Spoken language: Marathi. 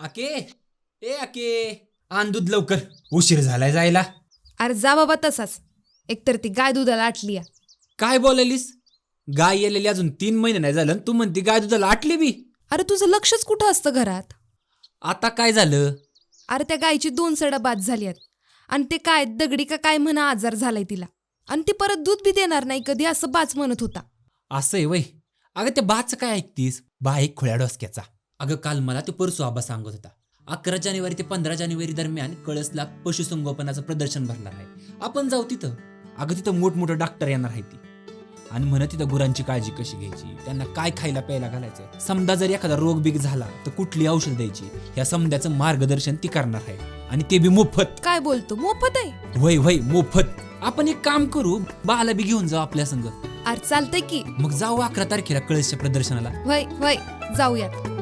आके ए अके आण दूध लवकर. उशीर झालाय जायला. अरे जा बाबा तसाच. एकतर ती गाय दुधाला आटली काय बोलायलीस? गाय येलेली अजून तीन महिने नाही झालं तू म्हणती गाय दुधाला आटली बी. अरे तुझं लक्षच कुठं असतं घरात? आता काय झालं? अरे त्या गायची दोन सडा बाद झाली आहेत आणि ते काय दगडी का काय म्हणा आजार झालाय तिला. आणि ती परत दूध बी देणार नाही कधी असं बाच म्हणत होता. असं आहे वय. अगं त्या बाचं काय ऐकतीस? बा एक खुळ्या डोसक्याचा. अगं काल मला ते परसू आबा सांगत होता. अकरा जानेवारी ते पंधरा जानेवारी दरम्यान कळसला पशुसंगोपनाचं प्रदर्शन भरणार आहे. आपण जाऊ तिथं. अगं तिथं मोठमोठं डॉक्टर येणार आहे ती. आणि म्हणत तिथं गुरांची काळजी कशी घ्यायची? त्यांना काय खायला प्यायला घालायचं समजा जर एखादा रोग बिग झाला तर कुठली औषध द्यायची? या समद्याचं मार्गदर्शन ती करणार आहे. आणि ते बी मोफत. काय बोलतो? मोफत आहे? वय वय मोफत. आपण एक काम करू बाला बी घेऊन जाऊ आपल्या संग. अरे चालतंय की. मग जाऊ अकरा तारखेला कळसच्या प्रदर्शनाला. वय वय जाऊयात.